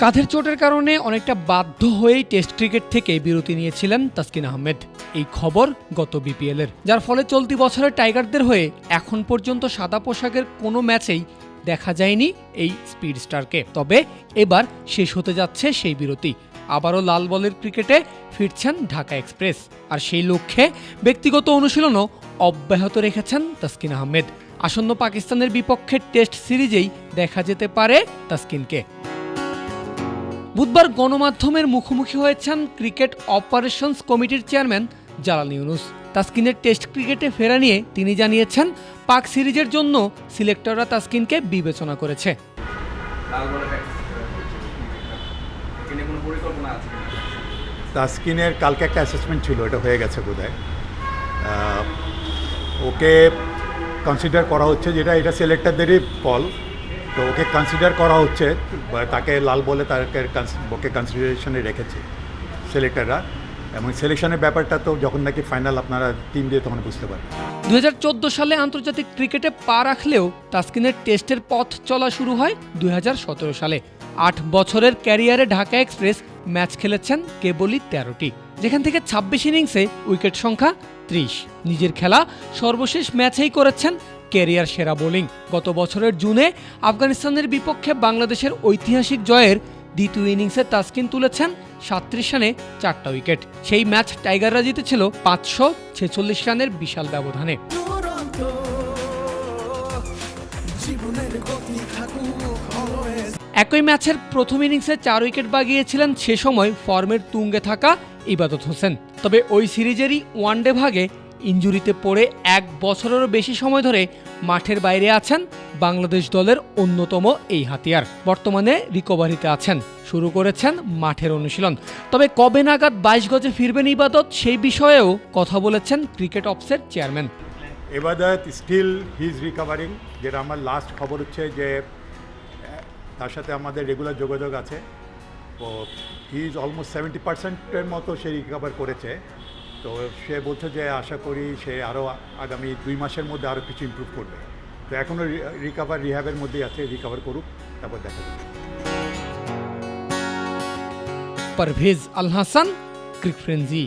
কাঁধের চোটের কারণে অনেকটা বাধ্য হয়েই টেস্ট ক্রিকেট থেকে বিরতি নিয়েছিলেন তাসকিন আহমেদ। এই খবর গত বিপিএলের যার ফলে চলতি বছরের টাইগারদের হয়ে এখন পর্যন্ত সাদা পোশাকের কোনো ম্যাচেই দেখা যায়নি এই স্পিড স্টারকে। তবে এবার শেষ হতে যাচ্ছে সেই বিরতি। আবারও লাল বলের ক্রিকেটে ফিরছেন ঢাকা এক্সপ্রেস। আর সেই লক্ষ্যে ব্যক্তিগত অনুশীলনও অব্যাহত রেখেছেন তাসকিন আহমেদ। আসন্ন পাকিস্তানের বিপক্ষে টেস্ট সিরিজেই দেখা যেতে পারে তাসকিনকে। বুধবার গণমাধ্যমের মুখোমুখি হয়েছেন ক্রিকেট অপারেশনস কমিটির চেয়ারম্যান জালাল ইউনুস। তাসকিনের টেস্ট ক্রিকেটে ফেরা নিয়ে তিনি জানিয়েছেন, পাক সিরিজের জন্য সিলেক্টররা তাসকিনকে বিবেচনা করেছে? তাস্কিনের কালকে একটা অ্যাসেসমেন্ট ছিল, এটা হয়ে গেছে বোধ ওকে কনসিডার করা হচ্ছে যেটা, এটা সিলেক্টরদেরই কল তো ওকে কনসিডার করা হচ্ছে তাকে লাল বলে তাকে ওকে কনসিডারেশনে রেখেছে সিলেক্টররা এবং সিলেকশনের ব্যাপারটা তো যখন নাকি ফাইনাল আপনারা টিম দিয়ে তখন বুঝতে হাজার চোদ্দ সালে আন্তর্জাতিক ক্রিকেটে পা রাখলেও তাসকিনের টেস্টের পথ চলা শুরু হয় দুই সালে। আট বছরের ক্যারিয়ারে ঢাকা এক্সপ্রেস ম্যাচ খেলেছেন কেবলই তেরোটি। যেখান থেকে ছাব্বিশ ইনিংসে উইকেট সংখ্যা ত্রিশ। নিজের খেলা সর্বশেষ ম্যাচেই করেছেন ক্যারিয়ার সেরা বোলিং। গত বছরের জুনে আফগানিস্তানের বিপক্ষে বাংলাদেশের ঐতিহাসিক জয়ের দ্বিতীয় ইনিংসে তাসকিন তুলেছেন সাত্রিশ রানে চারটা উইকেট। সেই ম্যাচ টাইগাররা জিতেছিল পাঁচশো ছেচল্লিশ রানের বিশাল ব্যবধানে। একই ম্যাচের প্রথম ইনিংসে চার উইকেট বাগিয়েছিলেন সে সময় ফর্মের তুঙ্গে থাকা ইবাদত হোসেন। তবে ওই সিরিজেরই ওয়ানডে ভাগে ইঞ্জুরিতে পড়ে এক বছরেরও বেশি সময় ধরে মাঠের বাইরে আছেন বাংলাদেশ দলের অন্যতম এই হাতিয়ার। বর্তমানে রিকভারিতে আছেন। শুরু করেছেন মাঠের অনুশীলন। তবে কবে নাগাদ বাইশ গজে ফিরবেন ইবাদত সেই বিষয়েও কথা বলেছেন cricket অফসের chairman. Ebadot still he is recovering যেটা আমার লাস্ট খবর হচ্ছে যে তার সাথে আমাদের রেগুলার যোগাযোগ আছে। তো হি ইজ অলমোস্ট সেভেন্টি পার্সেন্টের মতো সে রিকভার করেছে। তো সে বলছে যে আশা করি সে আরও আগামী দুই মাসের মধ্যে আরও কিছু ইম্প্রুভ করবে। তো এখনও রিকাভার রিহ্যাবের মধ্যেই আছে রিকাভার করুক, তারপর দেখা যাবে। Parvez Al Hasan, cric frenzy